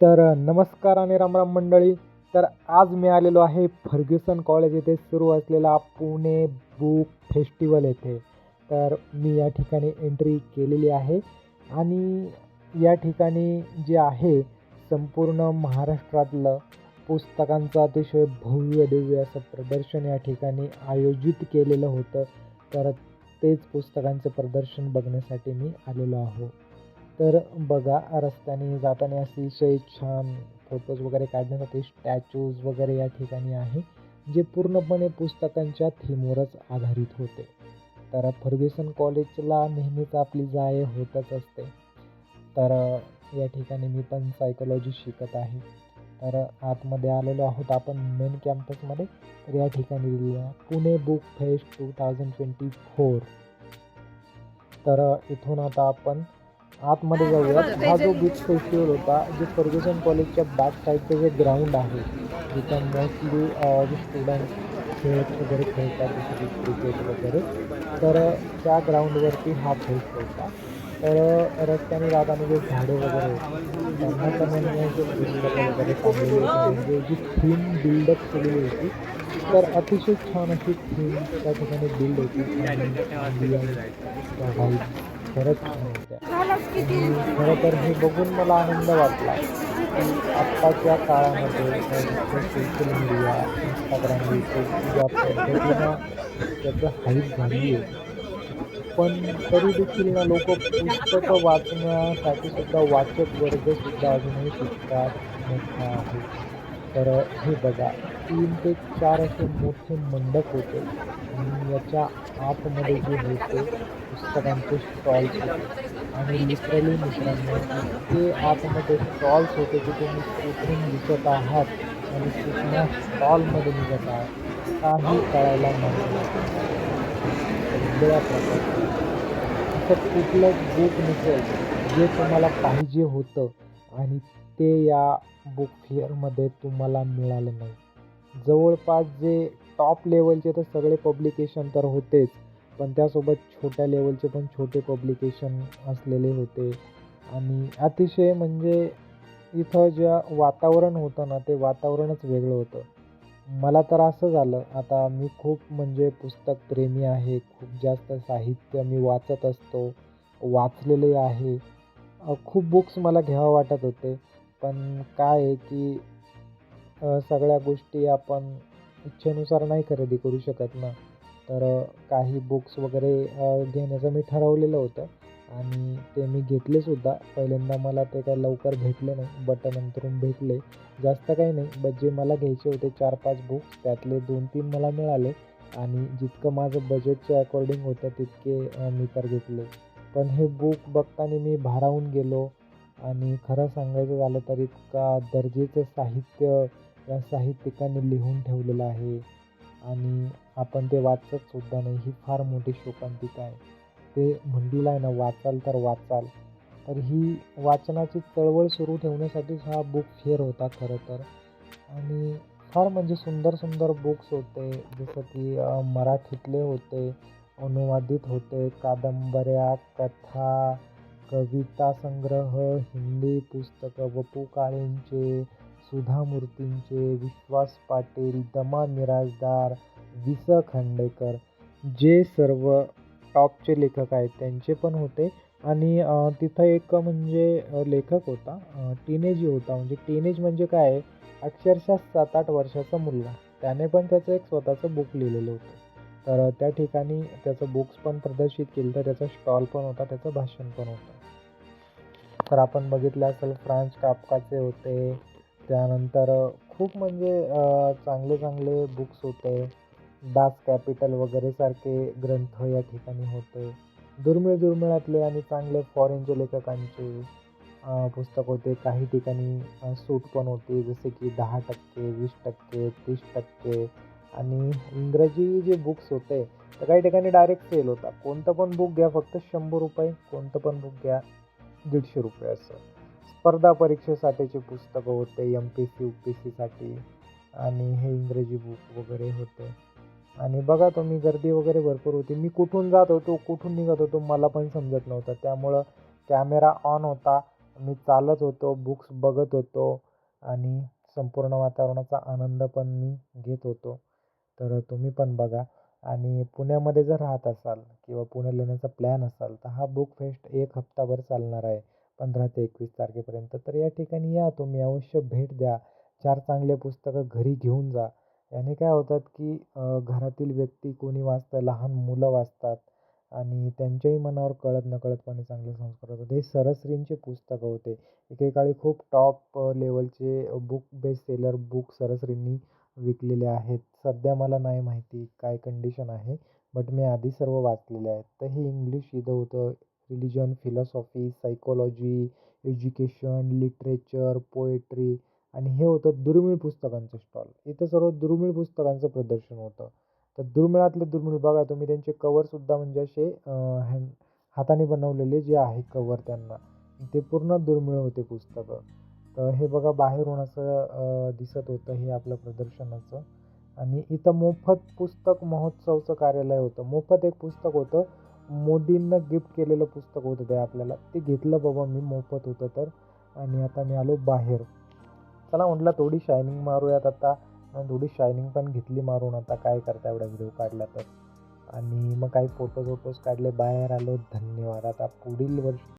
तर नमस्कार आणि रामराम मंडळी. तर आज मी आलेलो आहे फर्ग्युसन कॉलेज येथे सुरू असलेला पुणे बुक फेस्टिवल येथे. तर मी या ठिकाणी एंट्री केलेली आहे आणि या ठिकाणी जे आहे संपूर्ण महाराष्ट्रातलं पुस्तकांचं अतिशय भव्य दिव्य असं प्रदर्शन या ठिकाणी आयोजित केलेलं होतं. तर तेच पुस्तकांचं प्रदर्शन बघण्यासाठी मी आलेलो आहो. तर बघा रस्त्याने जाताना अतिशय छान फोटोज वगैरे काढण्यासाठी स्टॅच्यूज वगैरे या ठिकाणी आहे जे पूर्णपणे पुस्तकांच्या थीमवरच आधारित होते. तर फर्ग्युसन कॉलेजला नेहमीच आपली जाय होतच असते. तर या ठिकाणी मी पण सायकोलॉजी शिकत आहे. तर आतमध्ये आलेलो आहोत आपण मेन कॅम्पसमध्ये तर या ठिकाणी दिलेलं आहे Pune book fest two thousand twenty four तर इथून आता आपण आतमध्ये जाऊयात. हा जो बुक फेस्टिवल होता जे फर्ग्युसन कॉलेजच्या बॅक साईडचं जे ग्राउंड आहे जिथं मोस्टली जे स्टुडंट खेळ वगैरे खेळतात जसं की क्रिकेट वगैरे तर त्या ग्राउंडवरती हा फेस्ट होता. तर रस्त्याने जाताना जे झाडे वगैरे होती त्यांना वगैरे म्हणजे जी थीम बिल्डअप केलेली होती तर अतिशय छान अशी थीम त्या ठिकाणी बिल्ड होती. खरंच खरं तर हे बघून मला आनंद वाटला. की आत्ताच्या काळामध्ये सोशल मीडिया इंस्टाग्राम यूट्यूब ज्या पद्धतीनं त्याचं हाईट झाली आहे पण तरी देखील ना लोक पुस्तकं वाचण्यासाठी सुद्धा वाचक वर्ग सुद्धा अजूनही शिकतात तर हे बघा. तीन ते चार असे मोठे मंडप होते. आणि याच्या आतमध्ये जे होते पुस्तकांचे स्टॉल्स होते. आणि लिटरली मित्रांनो ते आतमध्ये स्टॉल्स होते की तुम्ही कुठून दिसत आहात आणि कुठल्या स्टॉलमध्ये निघत आहात काही कळायला नाही. वेगळ्या प्रकारचं. असं कुठलं बुक नसेल जे तुम्हाला पाहिजे होतं आणि ते या बुक फेअरमध्ये तुम्हाला मिळालं नाही. जवळपास जे टॉप लेवलचे तर सगळे पब्लिकेशन तर होतेच पण त्यासोबत छोट्या लेवलचे पण छोटे पब्लिकेशन असलेले होते. आणि अतिशय म्हणजे इथं ज्या वातावरण होतं ना ते वातावरणच वेगळं होतं. मला तर असं झालं आता मी खूप म्हणजे पुस्तक प्रेमी आहे खूप जास्त साहित्य मी वाचत असतो वाचलेले आहे. खूप बुक्स मला घ्यावं वाटत होते पण काय आहे की सगळ्या गोष्टी आपण इच्छेनुसार नाही खरेदी करू शकत ना. तर काही बुक्स वगैरे घेण्याचं मी ठरवलेलं होतं आणि ते मी घेतलेसुद्धा पहिल्यांदा मला ते काय लवकर भेटले नाही बट नंतरून भेटले. जास्त काही नाही बट जे मला घ्यायचे होते चार पाच बुक्स त्यातले दोन तीन मला मिळाले आणि जितकं माझं बजेटच्या अकॉर्डिंग होतं तितके मी तर घेतले. पण हे बुक बघताना मी भारावून गेलो आणि खरं सांगायचं झालं तर इतका दर्जेचं साहित्य या साहित्यिकांनी लिहून ठेवलेलं आहे. आणि आपण ते वाचत सुद्धा नाही. ही फार मोठी शोकांतिका आहे. ते म्हणलेलं आहे ना वाचाल तर वाचाल. तर ही वाचनाची चळवळ सुरू ठेवण्यासाठीच हा बुक फेअर होता खरं तर. आणि फार म्हणजे सुंदर सुंदर बुक्स होते. जसं की मराठीतले होते अनुवादित होते कादंबऱ्या कथा कविता संग्रह हिंदी पुस्तकं वपू काळेंचे सुधा मूर्तींचे विश्वास पाटील दमा मिराजदार वि स खांडेकर जे सर्व टॉपचे लेखक आहेत त्यांचे पण होते. आणि तिथं एक म्हणजे लेखक होता टीनेजी होता. म्हणजे टीनेज म्हणजे काय? आहे अक्षरशः सात आठ वर्षाचा मुलगा. त्याने पण त्याचं एक स्वतःचं बुक लिहिलेलं होतं. तर त्या ठिकाणी त्याचं बुक्स पण प्रदर्शित केलं तर त्याचा स्टॉल पण होता त्याचं भाषण पण होतं. तर आपण बघितलं असेल फ्रान्स कापकाचे होते त्यानंतर खूप म्हणजे चांगले चांगले बुक्स होते. डास कॅपिटल वगैरे सारखे ग्रंथ या ठिकाणी होते. दुर्मिळ दुर्मिळातले आणि चांगले फॉरेनचे लेखकांचे पुस्तक होते. काही ठिकाणी सूट पण होती. जसे की दहा टक्के वीस टक्के तीस टक्के आणि इंग्रजी जे बुक्स होते तर काही ठिकाणी डायरेक्ट सेल होता. कोणतं पण बुक घ्या फक्त शंभर रुपये. कोणतं पण बुक घ्या दीडशे रुपये असं. स्पर्धा परीक्षेसाठीचे पुस्तकं होते M P C U P सीसाठी आणि हे इंग्रजी बुक वगैरे होते. आणि बघा तुम्ही गर्दी वगैरे भरपूर होती. मी कुठून जात होतो कुठून निघत होतो मला पण समजत नव्हतं. त्यामुळं कॅमेरा ऑन होता. मी चालत होतो बुक्स बघत होतो आणि संपूर्ण वातावरणाचा आनंद पण मी घेत होतो. तर तुम्ही पण बघा. आणि पुण्यामध्ये जर राहत असाल किंवा पुण्याला येण्याचा प्लॅन असाल तर हा बुक फेस्ट एक हप्ताभर चालणार आहे. पंधरा ते एकवीस तारखेपर्यंत. तर या ठिकाणी या तुम्ही अवश्य भेट द्या. चार चांगले पुस्तकं घरी घेऊन जा. याने काय होतात की घरातील व्यक्ती कोणी वाचतं लहान मुलं वाचतात आणि त्यांच्याही मनावर कळत नकळतपणे चांगले संस्कार होतात. हे सरसरींचे पुस्तकं होते. एकेकाळी खूप टॉप लेवलचे बुक बेस्ट सेलर बुक सरसरींनी विकलेले आहेत. सध्या मला नाही माहिती काय कंडिशन आहे बट मी आधी सर्व वाचलेले आहेत. तर हे इंग्लिश इथं होतं. Religion philosophy psychology education literature poetry आणि हे होतं दुर्मिळ पुस्तकांचं स्टॉल इथं सर्व दुर्मिळ पुस्तकांचं प्रदर्शन होतं. तर दुर्मिळातले दुर्मिळ बघा तुम्ही त्यांचे कवरसुद्धा म्हणजे असे हँड हाताने बनवलेले जे आहे कवर त्यांना. ते पूर्ण दुर्मिळ होते पुस्तकं. तर हे बघा बाहेरून असं दिसत होतं हे आपलं प्रदर्शनाचं. आणि इथं मोफत पुस्तक महोत्सवचं कार्यालय होतं. मोफत एक पुस्तक होतं मोदींना गिफ्ट केलेलं पुस्तक होतं ते आपल्याला. ते घेतलं बाबा मी मोफत होतं तर. आणि आता मी आलो बाहेर. चला म्हटलं थोडी शायनिंग मारूयात आता. थोडी शायनिंग पण घेतली मारून आता. काय करता एवढा व्हिडिओ काढला तर? आणि मग काही फोटोज वोटोज काढले. बाहेर आलो. धन्यवाद. आता पुढील वर्ष